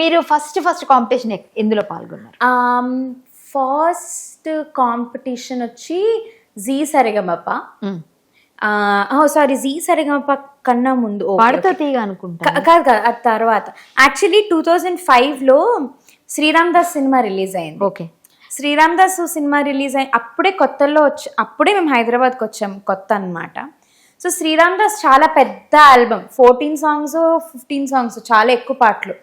మీరు first first competition ఎందులో పాల్గొన్నారు? ఫస్ట్ కాంపిటీషన్ వచ్చి Zee Sarigamapa. Sorry Zee Sarigamapa కన్నా ముందు పాడుతో. తీగ అనుకుంటా. కాదు కాదు ఆ తర్వాత. యాక్చువల్లీ టూ థౌజండ్ ఫైవ్లో శ్రీరామ్ దాస్ సినిమా రిలీజ్ అయింది. Okay. Sriram Das cinema release అయి అప్పుడే కొత్తలో వచ్చి అప్పుడే మేము హైదరాబాద్కి వచ్చాం కొత్త అన్నమాట. సో శ్రీరామ్ దాస్ చాలా పెద్ద album. Fourteen songs fifteen songs చాలా ఎక్కువ పాటలు.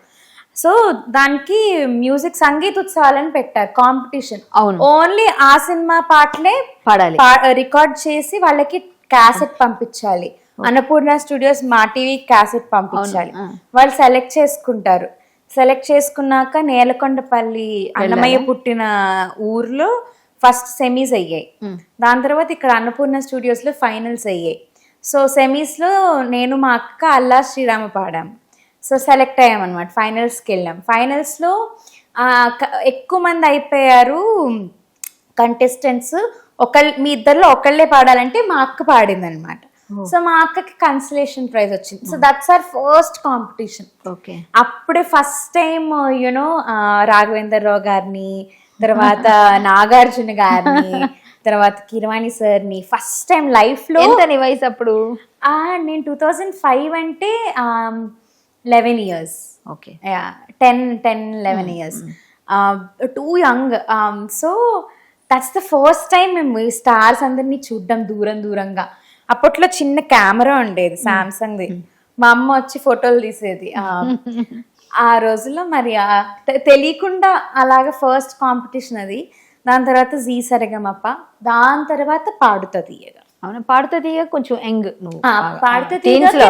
సో దానికి మ్యూజిక్ సంగీత ఉత్సవాలని పెట్టారు కాంపిటీషన్. అవును. ఓన్లీ ఆ సినిమా పాటలే పాడాలి. రికార్డ్ చేసి వాళ్ళకి క్యాసెట్ పంపించాలి. Annapurna studios Maa TV cassette పంపించాలి. వాళ్ళు సెలెక్ట్ చేసుకుంటారు. సెలెక్ట్ చేసుకున్నాక నేలకొండపల్లి అన్నమయ్య పుట్టిన ఊర్లో ఫస్ట్ సెమీస్ అయ్యాయి. దాని తర్వాత ఇక్కడ అన్నపూర్ణ స్టూడియోస్లో ఫైనల్స్ అయ్యాయి. సో సెమీస్లో నేను మా అక్క అల్లా శ్రీరామ పాడాం సో సెలెక్ట్ అయ్యామన్నమాట ఫైనల్స్కి వెళ్ళాం. ఫైనల్స్లో ఎక్కువ మంది అయిపోయారు కంటెస్టెంట్స్ ఒకళ్ళు మీ ఇద్దరిలో ఒకళ్ళే పాడాలంటే మా అక్క పాడింది అనమాట సో మా అక్కకి కన్సలేషన్ ప్రైజ్ వచ్చింది. So that's our first competition okay. అప్పుడే first time you know Raghavender Rao గారిని తర్వాత నాగార్జున గారిని తర్వాత కిరవాణి సార్ని ఫస్ట్ టైం లైఫ్లో ఎంత నీ వయసు అప్పుడు? నేను టూ థౌజండ్ ఫైవ్ అంటే eleven years okay ten ten eleven years too young so that's the first time మేము ఈ స్టార్స్ అందరినీ చూడడం దూరం దూరంగా. అప్పట్లో చిన్న కెమెరా ఉండేది సామ్సంగ్ది మా అమ్మ వచ్చి ఫోటోలు తీసేది. ఆ రోజుల్లో మరి తెలియకుండా అలాగ ఫస్ట్ కాంపిటీషన్ అది. దాని తర్వాత జీ సరిగమప్ప దాని తర్వాత పాడుతా తీయగా. అవును పాడుతో తీగ కొంచెం యంగ్ నువ్వు. పాడుతా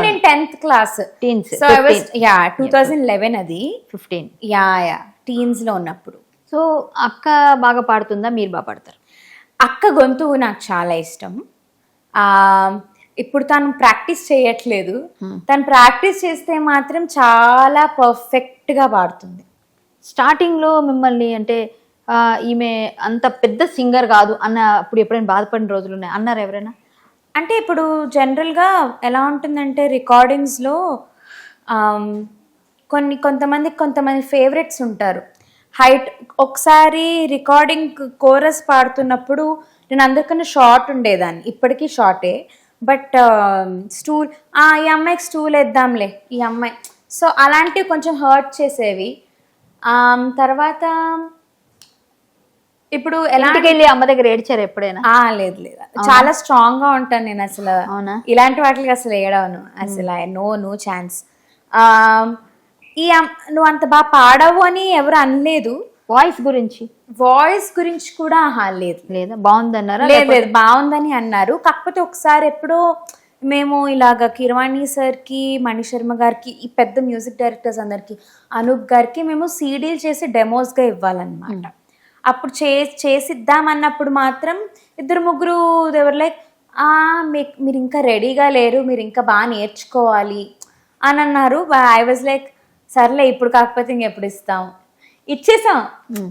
నేను tenth class Teens, so I was ya two thousand eleven అది. ఫిఫ్టీన్ యా యా టీన్స్లో ఉన్నప్పుడు. సో అక్క బాగా పాడుతుందా? మీరు బాగా పాడతారు? అక్క గొంతు నాకు చాలా ఇష్టం. ఆ ఇప్పుడు తను ప్రాక్టీస్ చేయట్లేదు. తను ప్రాక్టీస్ చేస్తే మాత్రం చాలా పర్ఫెక్ట్గా పాడుతుంది. స్టార్టింగ్లో మిమ్మల్ని అంటే ఈమె అంత పెద్ద సింగర్ కాదు అన్న అప్పుడు ఎప్పుడైనా బాధపడిన రోజులు ఉన్నాయి? అన్నారు ఎవరైనా? అంటే ఇప్పుడు జనరల్గా ఎలా ఉంటుందంటే రికార్డింగ్స్లో కొన్ని కొంతమంది కొంతమంది ఫేవరెట్స్ ఉంటారు. హైట్ ఒకసారి రికార్డింగ్ కోరస్ పాడుతున్నప్పుడు నేను అందరికన్నా షార్ట్ ఉండేదాన్ని ఇప్పటికీ షార్టే. బట్ స్టూల్ ఈ అమ్మాయికి స్టూల్ వేద్దాంలే ఈ అమ్మాయి. సో అలాంటివి కొంచెం హర్ట్ చేసేవి. తర్వాత ఇప్పుడు ఎలా ఇంటికి వెళ్ళి అమ్మ దగ్గర ఏడ్చారు ఎప్పుడైనా? లేదు లేదు. చాలా స్ట్రాంగ్గా ఉంటాను నేను అసలు. అవునా? ఇలాంటి వాటికి అసలు ఏడవను. అసలు నో నో ఛాన్స్ ఈ నువ్వు అంత బాగా పాడవు అని ఎవరు అనలేదు. వాయిస్ గురించి? వాయిస్ గురించి కూడా ఆహా లేదు. లేదా? బాగుందన్నారా? లేదు లేదు బాగుందని అన్నారు. కాకపోతే ఒకసారి ఎప్పుడో మేము ఇలాగ కిరవాణి సార్కి మణిశర్మ గారికి ఈ పెద్ద మ్యూజిక్ డైరెక్టర్స్ అందరికి అనూప్ గారికి మేము సీడీలు చేసి డెమోస్గా ఇవ్వాలన్నమాట. అప్పుడు చే చేసిద్దాం అన్నప్పుడు మాత్రం ఇద్దరు ముగ్గురు ఎవరు లైక్ మీరు ఇంకా రెడీగా లేరు మీరు ఇంకా బాగా నేర్చుకోవాలి. అని అన్నారు. ఐ వాజ్ లైక్ సర్లే ఇప్పుడు కాకపోతే ఇంకెప్పుడు ఇస్తాం. ఇచ్చేసాం. Hmm.